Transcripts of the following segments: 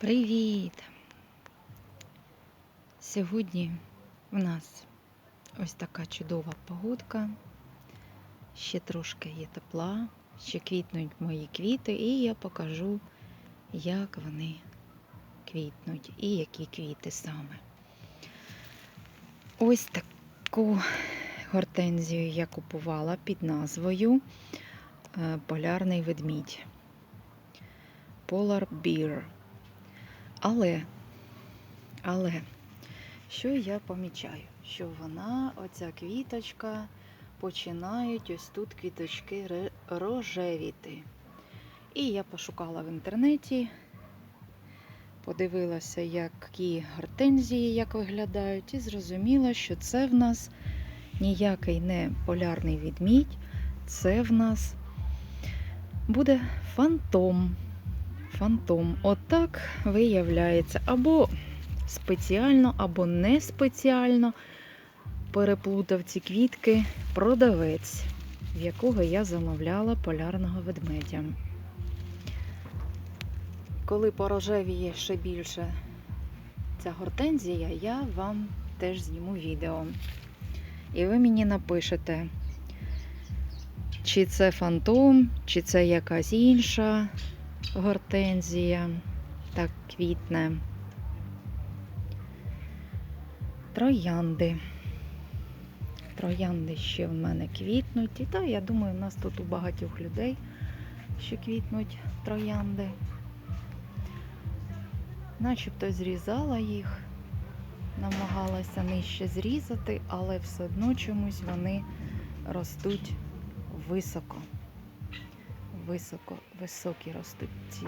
Привіт! Сьогодні в нас ось така чудова погодка. Ще трошки є тепла, ще квітнуть мої квіти, і я покажу, як вони квітнуть і які квіти саме. Ось таку гортензію я купувала під назвою е, Полярний ведмідь. Polar Bear. Але, але, що я помічаю? Що вона, оця квіточка, починають ось тут квіточки рожевіти. І я пошукала в інтернеті, подивилася, які гортензії як виглядають, і зрозуміла, що це в нас ніякий не полярний відмідь, це в нас буде фантом фантом. Отак виявляється. Або спеціально, або не спеціально переплутав ці квітки продавець, в якого я замовляла полярного ведмедя. Коли порожевіє ще більше ця гортензія, я вам теж зніму відео. І ви мені напишете, чи це фантом, чи це якась інша гортензія так квітне. Троянди. Троянди ще в мене квітнуть. І так, я думаю, у нас тут у багатьох людей ще квітнуть троянди. Начебто зрізала їх, намагалася нижче зрізати, але все одно чомусь вони ростуть високо високо, високі ростуть ці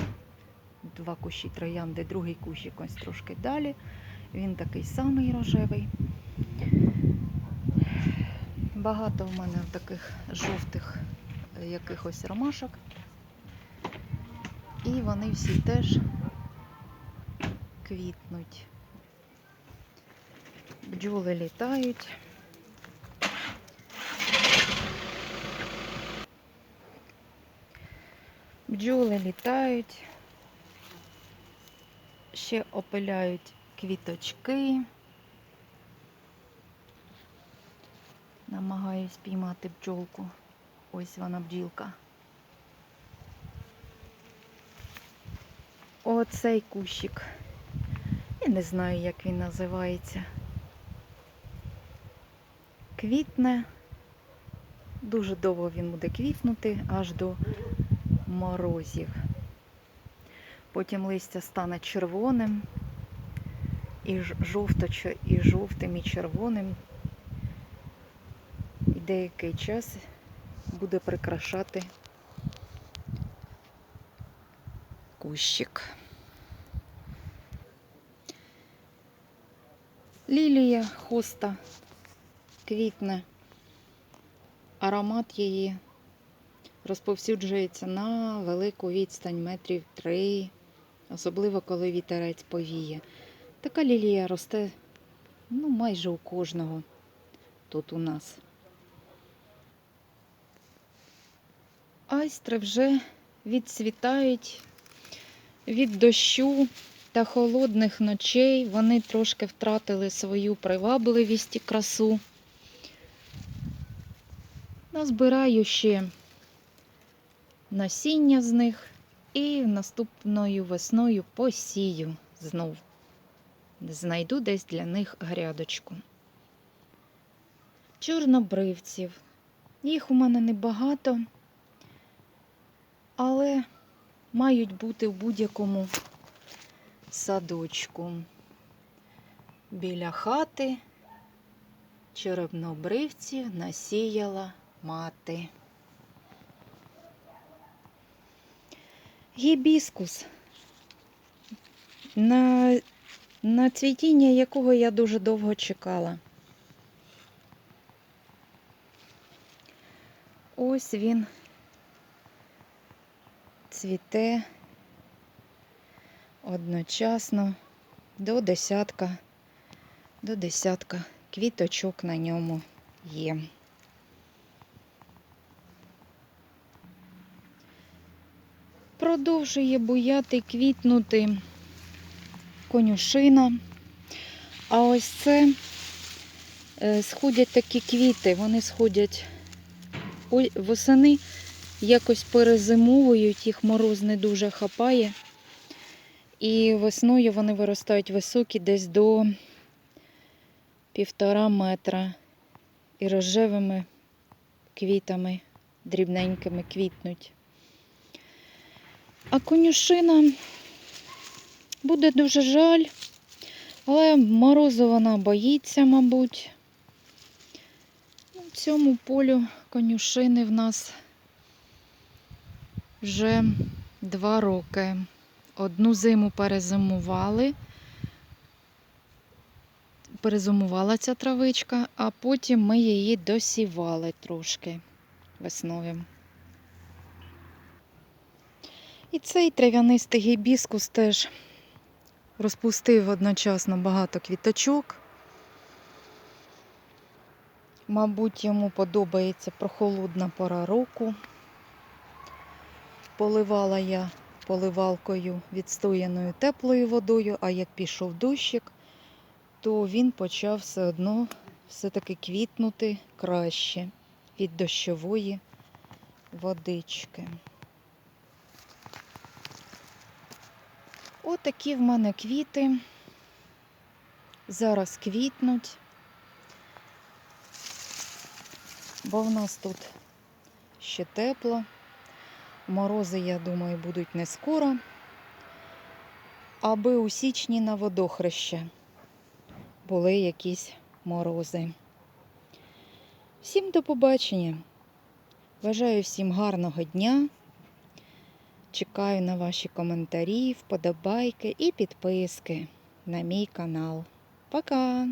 два кущі троянди, другий кущик ось трошки далі. Він такий самий рожевий. Багато в мене таких жовтих якихось ромашок. І вони всі теж квітнуть. Бджоли літають. Бджоли літають, ще опиляють квіточки. Намагаюсь піймати бджолку. Ось вона бджілка. Оцей кущик. Я не знаю, як він називається. Квітне. Дуже довго він буде квітнути, аж до морозів. Потім листя стане червоним, і жовто, і жовтим, і червоним. І деякий час буде прикрашати кущик. Лілія хоста квітне. Аромат її розповсюджується на велику відстань метрів три, особливо коли вітерець повіє. Така лілія росте ну, майже у кожного тут у нас. Айстри вже відцвітають від дощу та холодних ночей. Вони трошки втратили свою привабливість і красу. Назбираю ще насіння з них і наступною весною посію знов. Знайду десь для них грядочку. Чорнобривців. Їх у мене небагато, але мають бути в будь-якому садочку. Біля хати чорнобривців насіяла мати. Гібіскус, на, на цвітіння якого я дуже довго чекала. Ось він цвіте одночасно до десятка, до десятка квіточок на ньому є. Продовжує буяти, квітнути конюшина. А ось це е, сходять такі квіти, вони сходять восени, якось перезимовують, їх мороз не дуже хапає. І весною вони виростають високі десь до півтора метра. І рожевими квітами, дрібненькими квітнуть. А конюшина буде дуже жаль, але морозу вона боїться, мабуть. Ну, Цьому полю конюшини в нас вже два роки. Одну зиму перезимували. Перезимувала ця травичка, а потім ми її досівали трошки весною. І цей трав'янистий гібіскус теж розпустив одночасно багато квіточок. Мабуть, йому подобається прохолодна пора року. Поливала я поливалкою відстояною теплою водою, а як пішов дощик, то він почав все одно все-таки квітнути краще від дощової водички. Отакі в мене квіти. Зараз квітнуть, бо в нас тут ще тепло. Морози, я думаю, будуть не скоро, аби у січні на водохреще були якісь морози. Всім до побачення. Бажаю всім гарного дня. Чекаю на ваші коментарі, вподобайки і підписки на мій канал. Пока!